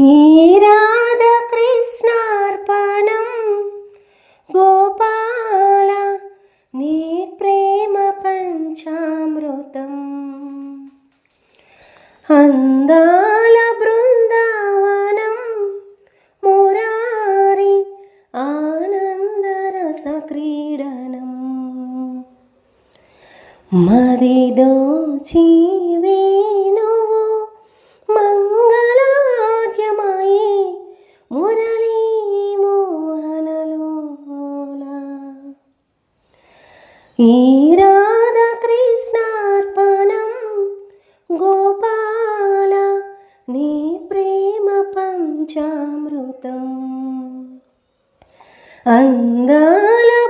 ఈ రాధకృష్ణార్పణం. గోపాల నీ ప్రేమ పంచామృతం. అందాల బృందావనం మురారి ఆనందరస క్రీడనం మదిదోచి జీవ ఈ రాధాకృష్ణార్పణం గోపాల నీ ప్రేమ పంచామృతం. అందాల